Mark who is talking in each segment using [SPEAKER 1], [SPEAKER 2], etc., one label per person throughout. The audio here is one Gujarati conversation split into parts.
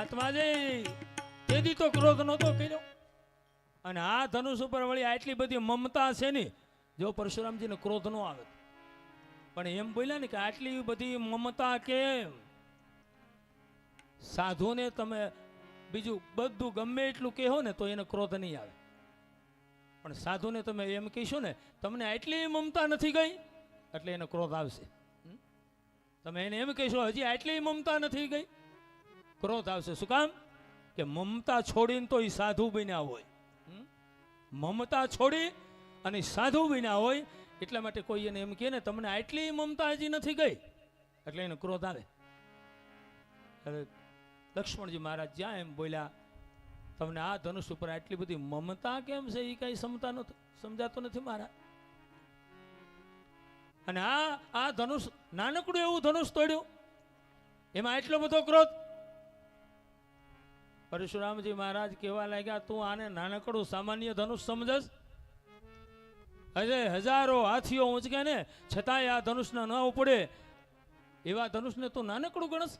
[SPEAKER 1] મહાત્માજી તેથી તો ક્રોધ નહોતો કર્યો. અને આ ધનુષ ઉપર વળી આટલી બધી મમતા છે ને, જો પરશુરામજીને ક્રોધ ન આવે. પણ એમ બોલ્યા ને કે આટલી બધી મમતા કેમ સાધુને તમે બીજું બધું ગમે એટલું કહો ને તો એને ક્રોધ નહીં આવે. પણ સાધુને તમે એમ કહેશો ને, તમને આટલી મમતા નથી ગઈ, એટલે એને ક્રોધ આવશે? તમે એને એમ કહેશો, હજી આટલી મમતા નથી ગઈ. ક્રોધ આવશે. શું કામ? કે મમતા છોડીને તો એ સાધુ બન્યા હોય? મમતા છોડી અને સાધુ બન્યા હોય, એટલા માટે કોઈ એને એમ કહે ને, તમને આટલી મમતા હજી નથી ગઈ? એટલે એને ક્રોધ આવે. લક્ષ્મણજી મહારાજ જ્યાં એમ બોલ્યા, તમને આ ધનુષ ઉપર આટલી બધી મમતા કેમ છે? એ કઈ સમતા નથી, સમજાતો નથી મારા અને આ આ ધનુષ, નાનકડું એવું ધનુષ તોડ્યું. એમાં એટલો બધો ક્રોધ પરશુરામજી મહારાજ કેવા લાગ્યા, તું આને નાનકડું સામાન્ય ધનુષ સમજસ? અજય હજારો હાથીઓ ઊંચકે ને, છતાંય આ ધનુષના ન ઉપડે. એવા ધનુષને તું નાનકડું ગણસ?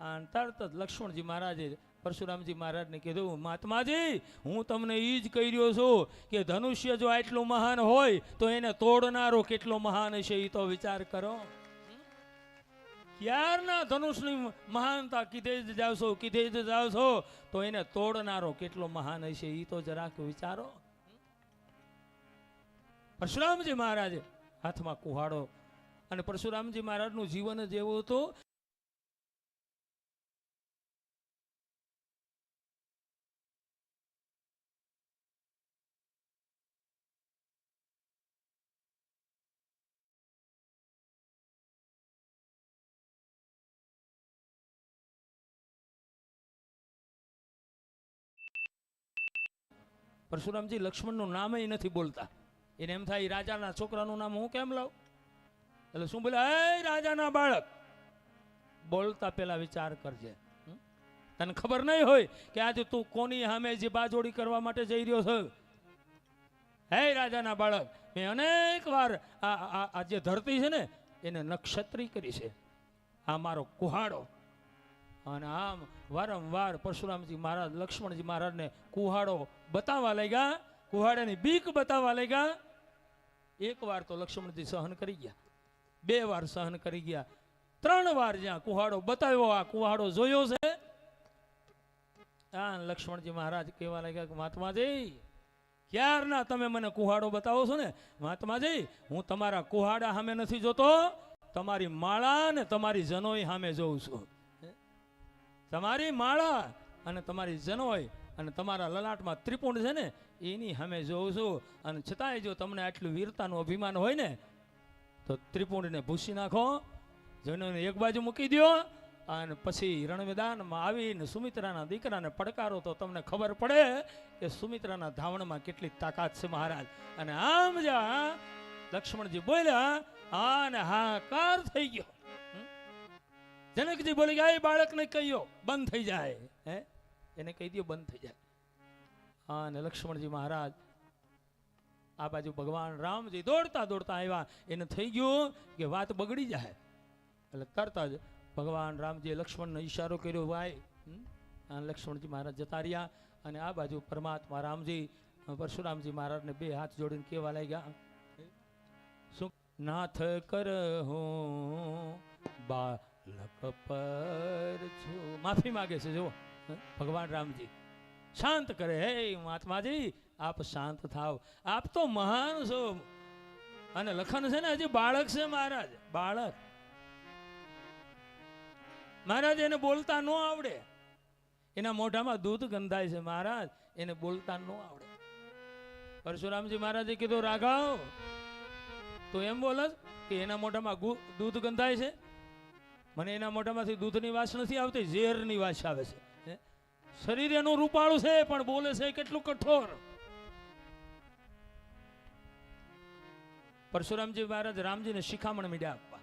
[SPEAKER 1] આ જ લક્ષ્મણજી મહારાજે પરશુરામજી મહારાજને કીધું મહાત્માજી, હું તમને એ જ કહી રહ્યો છું કે ધનુષ્ય જો આટલું મહાન હોય, તો એને તોડનારો કેટલો મહાન હશે એ તો વિચાર કરો. ક્યારના ધનુષની મહાનતા કીધે જ જાવ છો કીધે જ જાવ છો તો એને તોડનારો કેટલો મહાન હશે એ તો જરાક વિચારો. પરશુરામજી મહારાજે હાથમાં કુહાડો અને પરશુરામજી મહારાજનું જીવન જ એવું હતું પરશુરામજી લક્ષ્મણનું નામ નથી બોલતા. એને એમ થાય, "ઈ રાજાના છોકરાનું નામ હું કેમ લાવ? એટલે શું બોલે, એ રાજાના બાળક. બોલતા પેલા વિચાર કરજે? તને ખબર નહીં હોય કે આજે તું કોની સામે જે બાજોડી કરવા માટે જઈ રહ્યો છે? હે રાજાના બાળક, મેં અનેક વાર આ- આ જે ધરતી છે ને, એને નક્ષત્રી કરી છે. આ મારો કુહાડો. અને આમ વારંવાર પરશુરામજી મહારાજ, લક્ષ્મણજી મહારાજને કુહાડો બતાવવા લાગ્યા. કુહાડાની બીક બતાવવા લાગ્યા. એક વાર તો લક્ષ્મણજી સહન કરી ગયા. બે વાર સહન કરી ગયા. ત્રણ વાર જ્યાં કુહાડો બતાવ્યો, આ કુહાડો જોયો છે. આ લક્ષ્મણજી મહારાજ કહેવા લાગ્યા કે, મહાત્માજી, ક્યારના તમે મને કુહાડો બતાવો છો ને? મહાત્માજી, હું તમારા કુહાડા સામે નથી જોતો. તમારી માળા ને તમારી જનોય સામે જોઉં છું. તમારી માળા અને તમારી જનોય અને તમારા લલાટમાં ત્રિપુંડ છે ને, એની સામે જોઉં છું અને છતાંય જો તમને આટલું વીરતાનું અભિમાન હોય ને, તો ત્રિપુંડને ભૂસી નાખો, જનોને એક બાજુ મૂકી દ્યો અને પછી રણમેદાનમાં આવીને સુમિત્રાના દીકરાને પડકારો તો તમને ખબર પડે કે સુમિત્રાના ધાવણમાં કેટલી તાકાત છે મહારાજ અને આમ જા લક્ષ્મણજી બોલ્યા અને હાકાર થઈ ગયો? જનકજી બોલી ગયા "એ બાળકને કહ્યો બંધ થઈ જાય. હે? એને કહી દો બંધ થઈ જાય. હા, અને લક્ષ્મણજી મહારાજ આ બાજુ ભગવાન રામજી દોડતા દોડતા આવ્યા. એને થઈ ગયું કે વાત બગડી જાય. એટલે તરત જ ભગવાન રામજીએ લક્ષ્મણનો ઈશારો કર્યો, ભાઈ લક્ષ્મણજી મહારાજ જતા રહ્યા. અને આ બાજુ પરમાત્મા રામજી, પરશુરામજી મહારાજને બે હાથ જોડીને કહેવા લાગ્યા. શું નાથ કર હું માફી માગે છે, જુઓ. ભગવાન રામજી. શાંત કરે. હે, મહાત્માજી, આપ શાંત થાવ. આપ તો મહાન છો. અને લખન છે ને, હજી બાળક છે મહારાજ. બાળક. મહારાજ, એને બોલતા ન આવડે. એના મોઢામાં દૂધ ગંધાય છે મહારાજ. એને બોલતા ન આવડે. પરશુરામજી મહારાજે કીધું, રાઘવ, તો એમ બોલસ કે એના મોઢામાં દૂધ ગંધાય છે? મને એના મોઢામાંથી દૂધની વાસ નથી આવતી, ઝેરની વાસ આવે છે. શરીર એનું રૂપાળું છે, પણ બોલે છે કેટલું કઠોર. પરશુરામજી મહારાજ રામજીને શિખામણ મીડ્યા આપવા.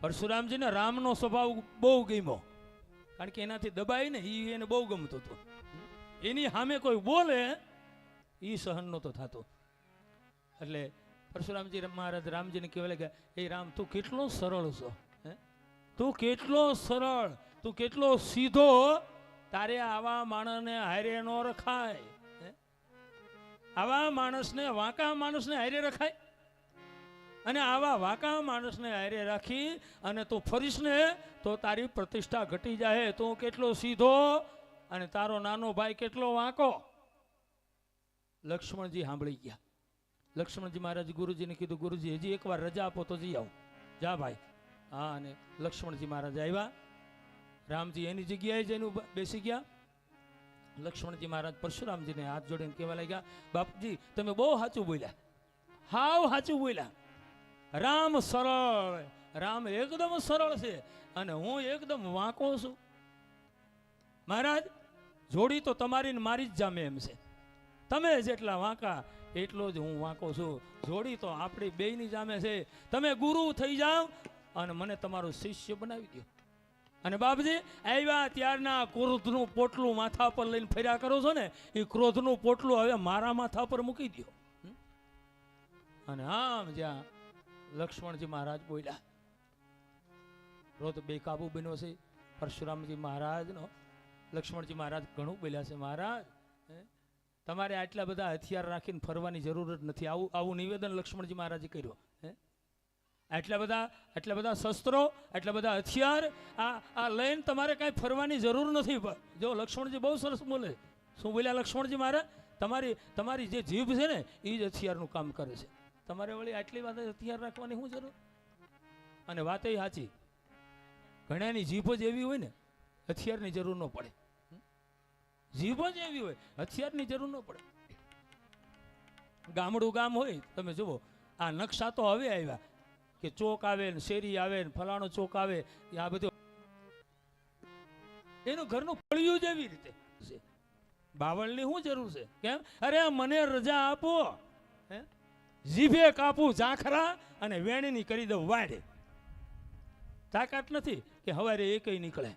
[SPEAKER 1] પરશુરામજીને રામનો સ્વભાવ બહુ ગમ્યો. કારણ કે એનાથી દબાઈ ને એને બહુ ગમતું હતું. એની સામે કોઈ બોલે એ સહન નહોતો થતો. એટલે પરશુરામજી મહારાજ રામજીને કહેવા લાગ્યા, એ રામ, તું કેટલો સરળ છો. તું કેટલો સરળ, તું કેટલો સીધો, તારે આવા માણસને હારે ન રખાય. આવા માણસને, વાંકા માણસને હારે રખાય? અને આવા વાંકા માણસને હારે રાખી અને તું ફરીશ ને તો તારી પ્રતિષ્ઠા ઘટી જાય. તું કેટલો સીધો અને તારો નાનો ભાઈ કેટલો વાંકો? લક્ષ્મણજી સાંભળી ગયા. લક્ષ્મણજી મહારાજ ગુરુજીને કીધું, ગુરુજી, હજી એકવાર રજા આપો તો જઈ આવું. જા ભાઈ. હા, અને લક્ષ્મણજી મહારાજ આવ્યા. રામજી એની જગ્યાએ જઈને બેસી ગયા. લક્ષ્મણજી મહારાજ પરશુરામજીને હાથ જોડીને કહેવા લાગ્યા, બાપજી, તમે બહુ સાચું બોલ્યા. હાવ સાચું બોલ્યા. રામ સરળ, રામ એકદમ સરળ છે અને હું એકદમ વાંકો છું. મહારાજ, જોડી તો તમારી મારી જ જામે એમ છે. તમે જેટલા વાંકા, એટલો જ હું વાંકો છું. જોડી તો આપણી બેયની જામે છે. તમે ગુરુ થઈ જાઓ અને મને તમારો શિષ્ય બનાવી દો અને બાપજી, આવ્યા ત્યારના ક્રોધનું પોટલું માથા પર લઈને ફર્યા કરો છો ને, એ ક્રોધનું પોટલું હવે મારા માથા પર મૂકી દો અને આમ જ્યાં લક્ષ્મણજી મહારાજ બોલ્યા, ક્રોધ બેકાબુ બન્યો છે. પરશુરામજી મહારાજનો, લક્ષ્મણજી મહારાજ ઘણું બોલ્યા છે, મહારાજ? તમારે આટલા બધા હથિયાર રાખીને ફરવાની જરૂર જ નથી. આવું આવું નિવેદન લક્ષ્મણજી મહારાજે કર્યું, હે? આટલા બધા એટલા બધા શસ્ત્રો એટલા બધા હથિયાર, આ આ લઈને તમારે કાંઈ ફરવાની જરૂર નથી. જો લક્ષ્મણજી બહુ સરસ બોલે. શું બોલ્યા લક્ષ્મણજી મારે? તમારી તમારી જે જીભ છે ને એ જ હથિયારનું કામ કરે છે. તમારે વળી આટલી વાત હથિયાર રાખવાની શું જરૂર? અને વાત એ સાચી. ઘણાની જીભ જ એવી હોય ને, હથિયારની જરૂર ન પડે. જીભ જ એવી હોય, હથિયારની જરૂર ન પડે. ગામડું ગામ હોય, તમે જુઓ, આ નકશા તો હવે આવ્યા. કે ચોક આવે ને શેરી આવે ને ફલાણો ચોક આવે, એ આ બધું. એનું ઘરનું ફળિયું જ એવી રીતે છે. બાવળની શું જરૂર છે? કેમ? અરે મને રજા આપો. હે? જીભે કાપું ઝાખરા અને વેણીની કરી દઉં વાડે તાકાત નથી કે હવારે એકય નીકળે.